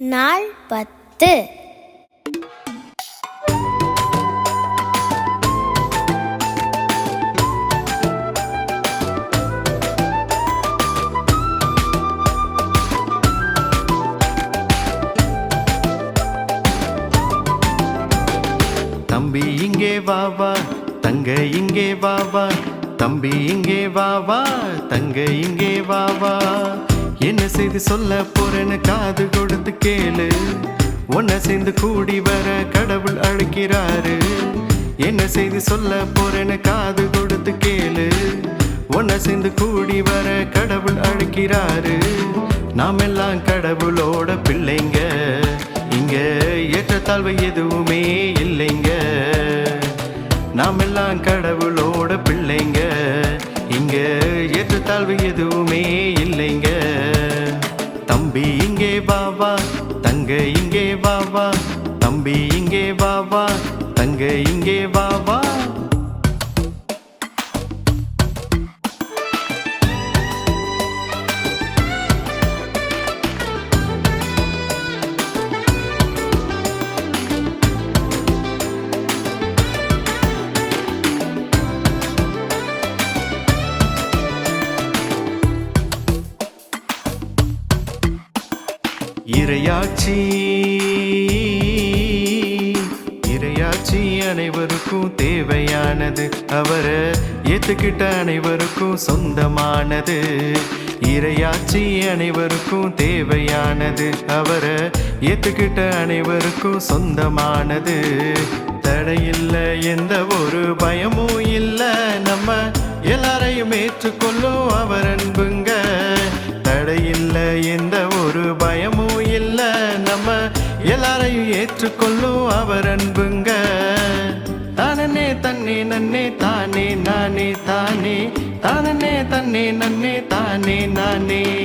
நாள் பத்து. தம்பி இங்கே வா வா தங்க இங்கே வா வா தம்பி இங்கே வா வா தங்க இங்கே வா வா. என்ன செய்து சொல்ல போறேன்னு காது கொடுத்து கேளு. ஒன்ன சேர்ந்து கூடி வர கடவுள் அழைக்கிறாரு. என்ன செய்து சொல்ல போறேன்னு காது கொடுத்து கேளு. ஒன்ன சேர்ந்து கூடி வர கடவுள் அழைக்கிறாரு. நாம் எல்லாம் கடவுளோட பிள்ளைங்க. இங்க ஏற்றத்தாழ்வு எதுவுமே இல்லைங்க. நாம் எல்லாம் கடவுளோட பிள்ளைங்க. இங்க ஏற்றத்தாழ்வு எதுவுமே இல்லைங்க. தம்பி இங்கே வா தங்க இங்கே வா தம்பி இங்கே வா தங்க இங்கே வா. இரையாச்சி. இரையாட்சி இரையாட்சி அனைவருக்கும் தேவையானது. அவரை ஏத்துக்கிட்ட அனைவருக்கும் சொந்தமானது. இரையாட்சி அனைவருக்கும் தேவையானது. அவரை ஏத்துக்கிட்ட அனைவருக்கும் சொந்தமானது. தடையில்ல எந்த ஒரு பயமும் இல்லை. நம்ம எல்லாரையும் ஏற்றுக்கொள்ளும் அவர் அன்புங்க. தடையில்ல எந்த ஒரு பயமும் அன்பை ஏற்றுக்கொள்ளும் அவர் அன்புங்க. தானே தன்னே நன்னே தானே நானே தானே. தானே தன்னே நன்னே தானே நானே.